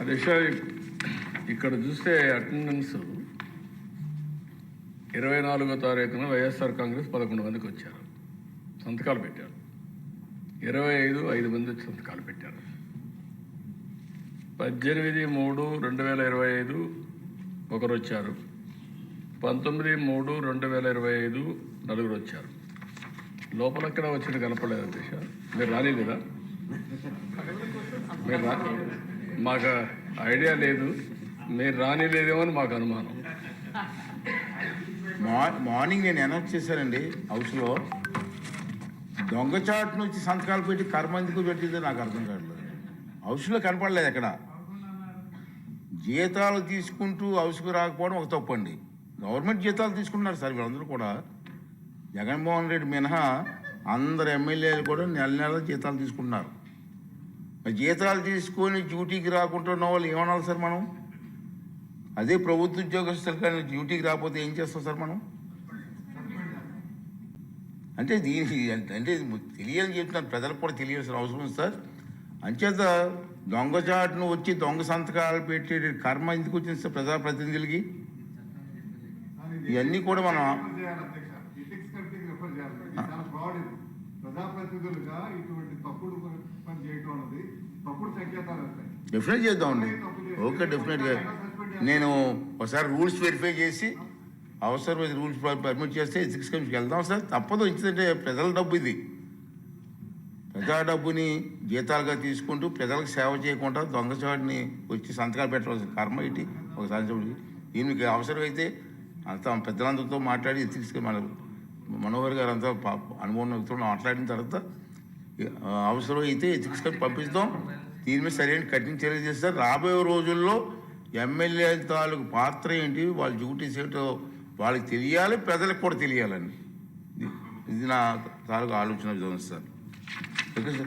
అధ్యక్ష ఇక్కడ చూస్తే అటెండెన్స్ ఇరవై నాలుగో తారీఖున వైఎస్ఆర్ కాంగ్రెస్ పదకొండు మందికి వచ్చారు. సంతకాలు పెట్టారు. ఇరవై ఐదు ఐదు మంది వచ్చి సంతకాలు పెట్టారు. పద్దెనిమిది మూడు రెండు వేల ఇరవై ఐదు ఒకరు వచ్చారు. పంతొమ్మిది మూడు రెండు వేల ఇరవై ఐదు నలుగురు వచ్చారు. లోపల ఎక్కడ వచ్చిన కనపడలేదు అధ్యక్ష. మీరు రాలేదు కదా? మీరు రా మాకు ఐడియా లేదు. మీరు రానిలేదేమో అని మాకు అనుమానం. మార్నింగ్ నేను అనౌన్స్ చేశానండి హౌస్లో. దొంగచాటు నుంచి సంతకాలు పెట్టి కర్మ ఎందుకు పెట్టిందో నాకు అర్థం కావట్లేదు. హౌస్లో కనపడలేదు ఎక్కడ? జీతాలు తీసుకుంటూ హౌస్కు రాకపోవడం ఒక తప్పు అండి గవర్నమెంట్ జీతాలు తీసుకుంటున్నారు సార్ వీళ్ళందరూ కూడా. జగన్మోహన్ రెడ్డి మినహా అందరు ఎమ్మెల్యేలు కూడా నెల నెల జీతాలు తీసుకుంటున్నారు. జీతాలు తీసుకొని డ్యూటీకి రాకుండా ఉన్న వాళ్ళు ఏమనాలి సార్ మనం? అదే ప్రభుత్వ ఉద్యోగస్తులు కానీ డ్యూటీకి రాకపోతే ఏం చేస్తాం సార్ మనం? అంటే దీనికి అంటే తెలియాలని చెప్తున్నాను. ప్రజలకు కూడా తెలియాల్సిన అవసరం ఉంది సార్. అంచేత దొంగచాటును వచ్చి దొంగ సంతకాలు పెట్టే కర్మ ఎందుకు వచ్చింది సార్ ప్రజాప్రతినిధులకి? ఇవన్నీ కూడా మనం ప్రజాప్రతినిధులుగా ఇటువంటి తప్పుడు పని చేయటం అన్నది తప్పుడు సంకేతాలు చేద్దామండి ఓకే డెఫినెట్గా నేను ఒకసారి రూల్స్ వెరిఫై చేసి అవసరమైన రూల్స్ పర్మిట్ చేస్తే ఎథిక్స్ కమిషన్కి వెళ్దాం సార్. తప్పదు ఎందుకంటే ప్రజల డబ్బు ఇది. ప్రజా డబ్బుని జీతాలుగా తీసుకుంటూ ప్రజలకు సేవ చేయకుండా దొంగచాడిని వచ్చి సంతకాలు పెట్టవలసిన కర్మ ఇటు ఒకసారి దీనికి అవసరమైతే అంతా పెద్దలందరితో మాట్లాడి ఎథిక్స్ మన మనోహర్ గారు అంతా పా- అనుభవం వ్యక్తులు మాట్లాడిన తర్వాత అవసరం అయితే ఎథిక్స్ పంపిస్తాం. దీని మీద సరైన కఠిన చర్య చేస్తారు. రాబోయే రోజుల్లో ఎమ్మెల్యే తాలూకు పాత్ర ఏంటి వాళ్ళ డ్యూటీస్ ఏంటో వాళ్ళకి తెలియాలి ప్రజలకు కూడా తెలియాలండి. ఇది- ఇది నా తాలూకు ఆలోచన విధానం సార్. Okay sir.